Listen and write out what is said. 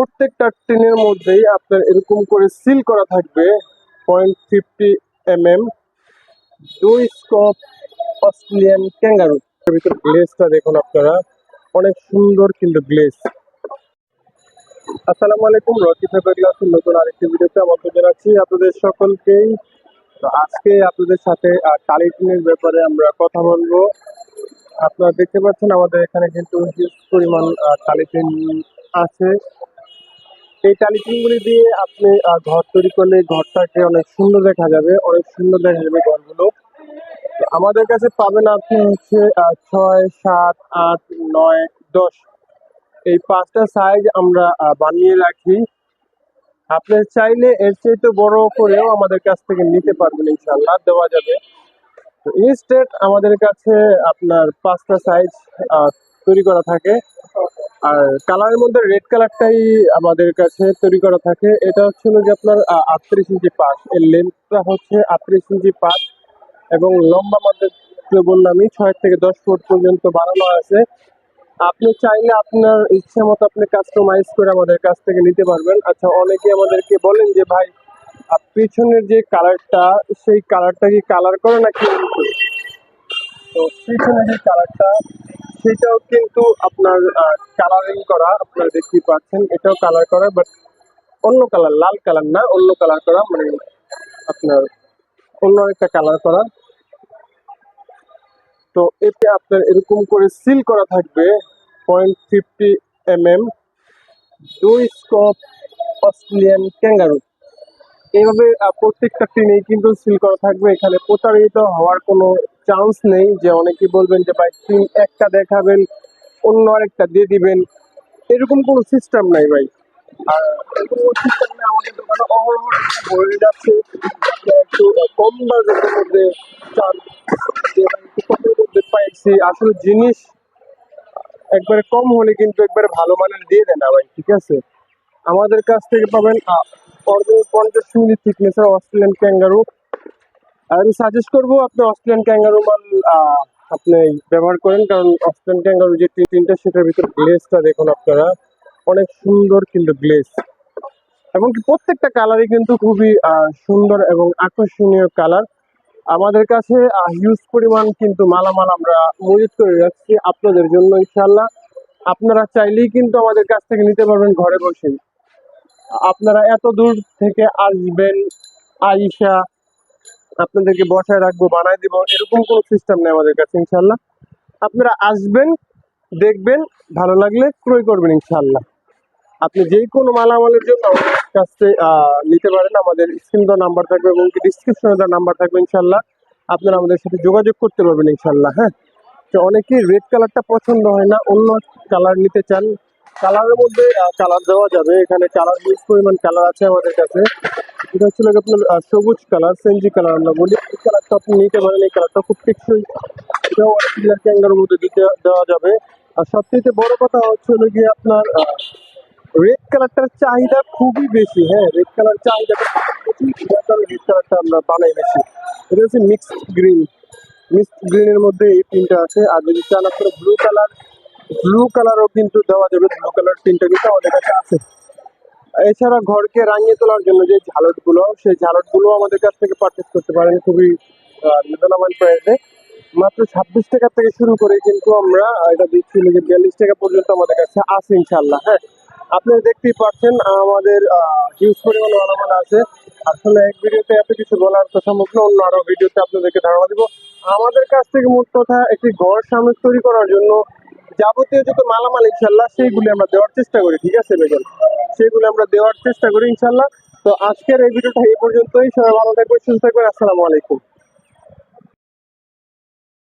প্রত্যেকটা টিনের মধ্যেই আপনার এরকম করে সিল করা থাকবে পয়েন্ট ফিফটি এম এম দুই স্কপ অস্ট্রেলিয়ান ক্যাঙ্গারু। ভিতরে গ্লেসটা দেখুন আপনারা, অনেক সুন্দর কিন্তু গ্লেস আসসালামু আলাইকুম, রকি পেপার গ্লাসের নতুন আরেকটি ভিডিওতে আমাকে জানাচ্ছি আপনাদের সকলকেই। তো আজকে আপনাদের সাথে কালি টালিটিনের ব্যাপারে আমরা কথা বলব। আপনারা দেখতে পাচ্ছেন আমাদের এখানে কিন্তু হিউজ পরিমাণ টালিটিন আছে। এই টালিটিনগুলি দিয়ে আপনি ঘর তৈরি করলে ঘরটাকে অনেক সুন্দর দেখা যাবে, অনেক সুন্দর দেখা যাবে ঘরগুলো। আমাদের কাছে পাবেন আপনি হচ্ছে ছয়, সাত, আট, নয়, দশ। এই পাঁচটা সাইজ আমরা বানিয়ে রাখি। আপনি চাইলে এর চাইতে বড় করেও আমাদের কাছ থেকে নিতে পারবেন ইনশাল্লাহ দেওয়া যাবে। তো ইনস্টেট আমাদের কাছে আপনার পাঁচটা সাইজ তৈরি করা থাকে। আর কালারের মধ্যে রেড কালারটাই আমাদের কাছে তৈরি করা থাকে। এটা হচ্ছে যে আপনার আটত্রিশ ইঞ্চি পাশ এর লেন্থটা হচ্ছে আটত্রিশ ইঞ্চি পাশ এবং লম্বা মধ্যে বললামই ছয় থেকে দশ ফুট পর্যন্ত বানানো আছে। আপনি চাইলে আপনার ইচ্ছা মতো আপনি কাস্টমাইজ করে আমাদের কাছ থেকে নিতে পারবেন। আচ্ছা অনেকে আমাদেরকে বলেন যে, ভাই পিছনের যে কালারটা সেই কালারটা কি কালার করে নাকি? তো পিছনের যে কালারটা সেটাও কিন্তু আপনার কালারিং করা আপনারা দেখতে পাচ্ছেন, এটাও কালার করা বাট অন্য কালার লাল কালার না, অন্য কালার করা মানে আপনার অন্য একটা কালার করা। তো এতে আপনার এরকম করে সিল করা থাকবে পয়েন্ট ফিফটি এম এম দুই স্কপ অস্ট্রেলিয়ান ক্যাঙ্গারু এইভাবে প্রত্যেকটা টিনেই কিন্তু সিল করা থাকবে, এখানে প্রতারিত হওয়ার কোনো চান্স নেই যে অনেকে বলবেন যে, ভাই টিন একটা দেখাবেন, অন্য আরেকটা দিয়ে দিবেন। এরকম কোনো সিস্টেম নাই ভাই। আর এরকম সিস্টেম নেই, আমাদের দোকানে অহরহ যাচ্ছে একটু কম বাজেটের মধ্যে চান কমের আসলে জিনিস একবারে কম হলে কিন্তু একবারে ভালো মানের দিয়ে দেয় না ভাই, ঠিক আছে? আমাদের কাছ থেকে পাবেন পঞ্চাশ মিনিট থিকনেসের অস্ট্রেলিয়ান ক্যাঙ্গারু আমি সাজেস্ট করব আপনি অস্ট্রেলিয়ান ক্যাঙ্গারু মাল আপনি ব্যবহার করেন। কারণ অস্ট্রেলিয়ান ক্যাঙ্গারু যে টিনটা সেটার ভিতর গ্লেসটা দেখুন আপনারা। অনেক সুন্দর কিন্তু গ্লেস এমনকি প্রত্যেকটা কালারই কিন্তু খুবই সুন্দর এবং আকর্ষণীয় কালার আমাদের কাছে হিউজ পরিমাণ কিন্তু মালামাল আমরা মজুত করে রাখছি আপনাদের জন্য ইনশাল্লাহ আপনারা চাইলেই কিন্তু আমাদের কাছ থেকে নিতে পারবেন ঘরে বসে আপনারা এত দূর থেকে আসবেন, আইসা আপনাদেরকে বসায় রাখব, বানায় দিব, এরকম কোনো সিস্টেম নেই আমাদের কাছে ইনশাল্লাহ আপনারা আসবেন, দেখবেন, ভালো লাগলে ক্রয় করবেন ইনশাল্লাহ আপনি যে কোনো মালামালের জন্য আমাদের কাছ নিতে পারেন, আমাদের স্ক্রিন দেওয়া নাম্বার থাকবে এবং ডিসক্রিপশনে দেওয়া নাম্বার থাকবে ইনশাল্লাহ আপনারা আমাদের সাথে যোগাযোগ করতে পারবেন ইনশাল্লাহ হ্যাঁ? তো অনেকেই রেড কালারটা পছন্দ হয় না, অন্য কালার নিতে চান কালারের মধ্যে কালার দেওয়া যাবে। এখানে কালার ইউজ পরিমাণ কালার আছে আমাদের কাছে। এটা হচ্ছে আপনার সবুজ কালার সেঞ্জি কালার আমরা বলি। এই কালারটা আপনি নিতে পারেন, এই কালারটা খুব টেকসই। এটাও অস্ট্রেলিয়ার ক্যাঙ্গার মধ্যে দিতে, দেওয়া যাবে। আর সবচেয়ে বড় কথা হচ্ছে হলো গিয়ে আপনার রেড কালারটার চাহিদা খুবই বেশি। হ্যাঁ রেড কালার চাহিদাটা রেড কালারটা আমরা বানাই বেশি। এটা হচ্ছে মিক্সড গ্রিন মিক্সড গ্রিনের মধ্যে এই তিনটা আছে। আর যদি চান আপনারা ব্লু কালার ব্লু কালারও কিন্তু দেওয়া যাবে ব্লু কালার তিনটা কিন্তু আমাদের কাছে আছে। এছাড়া ঘরকে রাঙিয়ে তোলার জন্য যে ঝালটগুলো, সেই ঝালটগুলো আমাদের কাছ থেকে পারচেস করতে পারেন খুবই নিদানমান প্রাইসে মাত্র ছাব্বিশ টাকা থেকে শুরু করে কিন্তু আমরা এটা দিচ্ছি যে বিয়াল্লিশ টাকা পর্যন্ত আমাদের কাছে আছে ইনশাল্লাহ হ্যাঁ। আপনারা দেখতেই পাচ্ছেন আমাদের হিউজ পরিমাণ মালামাল আছে। আসলে এক ভিডিওতে এত কিছু বলার তো সম্ভব না, অন্য আরও ভিডিওতে আপনাদেরকে ধারণা দিব। আমাদের কাছ থেকে মোট কথা একটি ঘর সামনে তৈরি করার জন্য যাবতীয় যত মালামাল, ইনশাল্লাহ সেইগুলি আমরা দেওয়ার চেষ্টা করি, ঠিক আছে বেগল সেগুলি আমরা দেওয়ার চেষ্টা করি, ইনশাল্লাহ। তো আজকের এই ভিডিওটা এই পর্যন্তই। সবাই ভালো থাকবেন, সুস্থ থাকবেন। আসসালামু আলাইকুম।